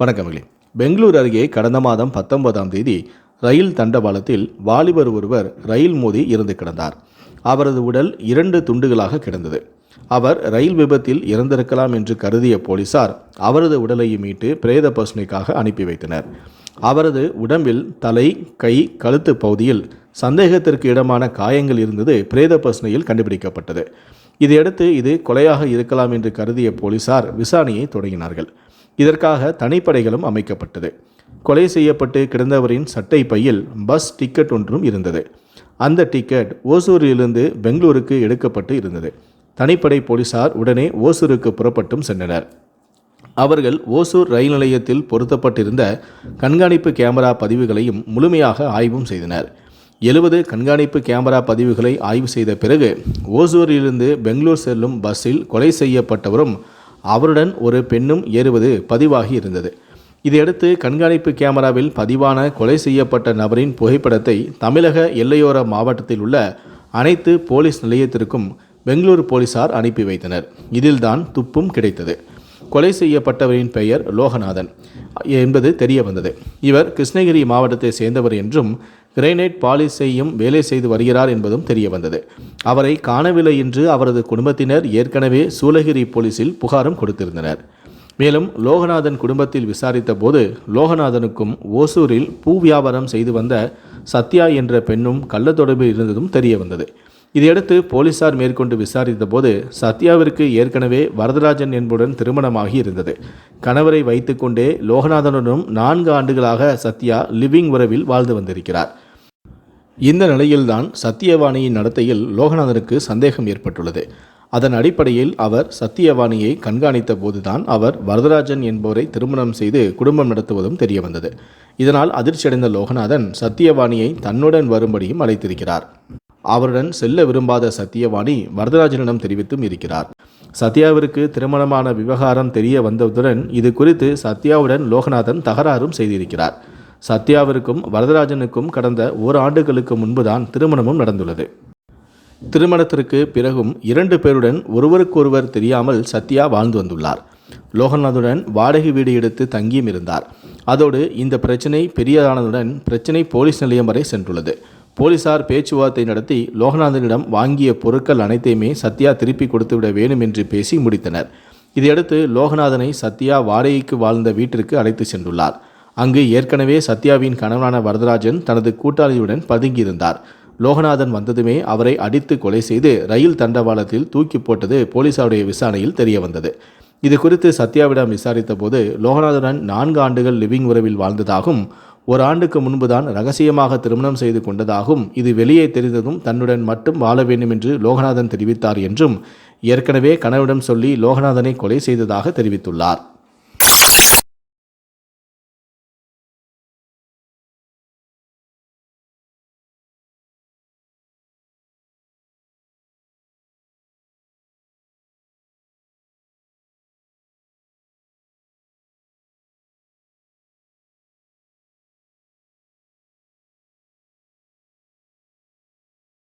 வணக்கங்களே பெங்களூர் அருகே கடந்த மாதம் பத்தொன்பதாம் தேதி ரயில் தண்டவாளத்தில் வாலிபர் ஒருவர் ரயில் மோதி இறந்து கிடந்தார். அவரது உடல் இரண்டு துண்டுகளாக கிடந்தது. அவர் ரயில் விபத்தில் இறந்திருக்கலாம் என்று கருதிய போலீசார் அவரது உடலையும் மீட்டு பிரேத பசுமைக்காக அனுப்பி வைத்தனர். அவரது உடம்பில் தலை கை கழுத்து பகுதியில் சந்தேகத்திற்கு இடமான காயங்கள் இருந்தது பிரேத பசுமையில் கண்டுபிடிக்கப்பட்டது. இதையடுத்து இது கொலையாக இருக்கலாம் என்று கருதிய போலீசார் விசாரணையை தொடங்கினார்கள். இதற்காக தனிப்படைகளும் அமைக்கப்பட்டது. கொலை செய்யப்பட்டு கிடந்தவரின் சட்டை பையில் பஸ் டிக்கெட் ஒன்றும் இருந்தது. அந்த டிக்கெட் ஓசூரிலிருந்து பெங்களூருக்கு எடுக்கப்பட்டு இருந்தது. தனிப்படை போலீசார் உடனே ஓசூருக்கு புறப்பட்டும் சென்றனர். அவர்கள் ஓசூர் ரயில் நிலையத்தில் பொருத்தப்பட்டிருந்த கண்காணிப்பு கேமரா பதிவுகளையும் முழுமையாக ஆய்வும் செய்தனர். எழுபது கண்காணிப்பு கேமரா பதிவுகளை ஆய்வு செய்த பிறகு ஓசூரிலிருந்து பெங்களூர் செல்லும் பஸ்ஸில் கொலை செய்யப்பட்டவரும் அவருடன் ஒரு பெண்ணும் ஏறுவது பதிவாகி இருந்தது. இதையடுத்து கண்காணிப்பு கேமராவில் பதிவான கொலை செய்யப்பட்ட நபரின் புகைப்படத்தை தமிழக எல்லையோர மாவட்டத்தில் உள்ள அனைத்து போலீஸ் நிலையத்திற்கும் பெங்களூரு போலீசார் அனுப்பி வைத்தனர். இதில்தான் துப்பும் கிடைத்தது. கொலை செய்யப்பட்டவரின் பெயர் லோகநாதன் என்பது தெரிய வந்தது. இவர் கிருஷ்ணகிரி மாவட்டத்தை சேர்ந்தவர் என்றும் கிரைனைட் பாலிஷ் செய்யும் வேலை செய்து வருகிறார் என்பதும் தெரிய வந்தது. அவரை காணவில்லை என்று அவரது குடும்பத்தினர் ஏற்கனவே சூலகிரி போலீசில் புகாரும் கொடுத்திருந்தனர். மேலும் லோகநாதன் குடும்பத்தில் விசாரித்த போது லோகநாதனுக்கும் ஓசூரில் பூ வியாபாரம் செய்து வந்த சத்யா என்ற பெண்ணும் கள்ள தொடர்பில் இருந்ததும் தெரிய வந்தது. இதையடுத்து போலீசார் மேற்கொண்டு விசாரித்த போது சத்யாவிற்கு ஏற்கனவே வரதராஜன் என்புடன் திருமணமாகி இருந்தது. கணவரை வைத்துக்கொண்டே லோகநாதனுடனும் நான்கு ஆண்டுகளாக சத்யா லிவிங் உறவில் வாழ்ந்து வந்திருக்கிறார். இந்த நிலையில்தான் சத்தியவாணியின் நடத்தையில் லோகநாதனுக்கு சந்தேகம் ஏற்பட்டுள்ளது. அதன் அடிப்படையில் அவர் சத்தியவாணியை கண்காணித்த போதுதான் அவர் வரதராஜன் என்பவரை திருமணம் செய்து குடும்பம் நடத்துவதும் தெரியவந்தது. இதனால் அதிர்ச்சியடைந்த லோகநாதன் சத்தியவாணியை தன்னுடன் வரும்படியும் அழைத்திருக்கிறார். அவருடன் செல்ல விரும்பாத சத்தியவாணி வரதராஜனிடம் தெரிவித்தும் இருக்கிறார். சத்யாவிற்கு திருமணமான விவகாரம் தெரிய வந்ததுடன் இது குறித்து சத்யாவுடன் லோகநாதன் தகராறும் செய்திருக்கிறார். சத்யாவிற்கும் வரதராஜனுக்கும் கடந்த ஓராண்டுகளுக்கு முன்புதான் திருமணமும் நடந்துள்ளது. திருமணத்திற்கு பிறகும் இரண்டு பேருடன் ஒருவருக்கொருவர் தெரியாமல் சத்யா வாழ்ந்து வந்துள்ளார். லோகநாதுடன் வாடகை வீடு எடுத்து தங்கியும் இருந்தார். அதோடு இந்த பிரச்சனை பெரியதானதுடன் பிரச்சனை போலீஸ் நிலையம் வரை சென்றுள்ளது. போலீசார் பேச்சுவார்த்தை நடத்தி லோகநாதனிடம் வாங்கிய பொருட்கள் அனைத்தையுமே சத்யா திருப்பி கொடுத்துவிட வேண்டும் என்று பேசி முடித்தனர். இதையடுத்து லோகநாதனை சத்யா வாடகைக்கு வாழ்ந்த வீட்டிற்கு அழைத்து சென்றுள்ளார். அங்கு ஏற்கனவே சத்யாவின் கணவனான வரதராஜன் தனது கூட்டாளியுடன் பதுங்கியிருந்தார். லோகநாதன் வந்ததுமே அவரை அடித்து கொலை செய்து ரயில் தண்டவாளத்தில் தூக்கி போட்டது போலீசாருடைய விசாரணையில் தெரியவந்தது. இது குறித்து சத்யாவிடம் விசாரித்த போது லோகநாதனுடன் நான்கு ஆண்டுகள் லிவிங் உறவில் வாழ்ந்ததாகவும் ஒரு ஆண்டுக்கு முன்புதான் ரகசியமாக திருமணம் செய்து கொண்டதாகவும் இது வெளியே தெரிந்ததும் தன்னுடன் மட்டும் வாழ வேண்டும் என்று லோகநாதன் தெரிவித்தார் என்றும் ஏற்கனவே கணவனிடம் சொல்லி லோகநாதனை கொலை செய்ததாக தெரிவித்துள்ளார்.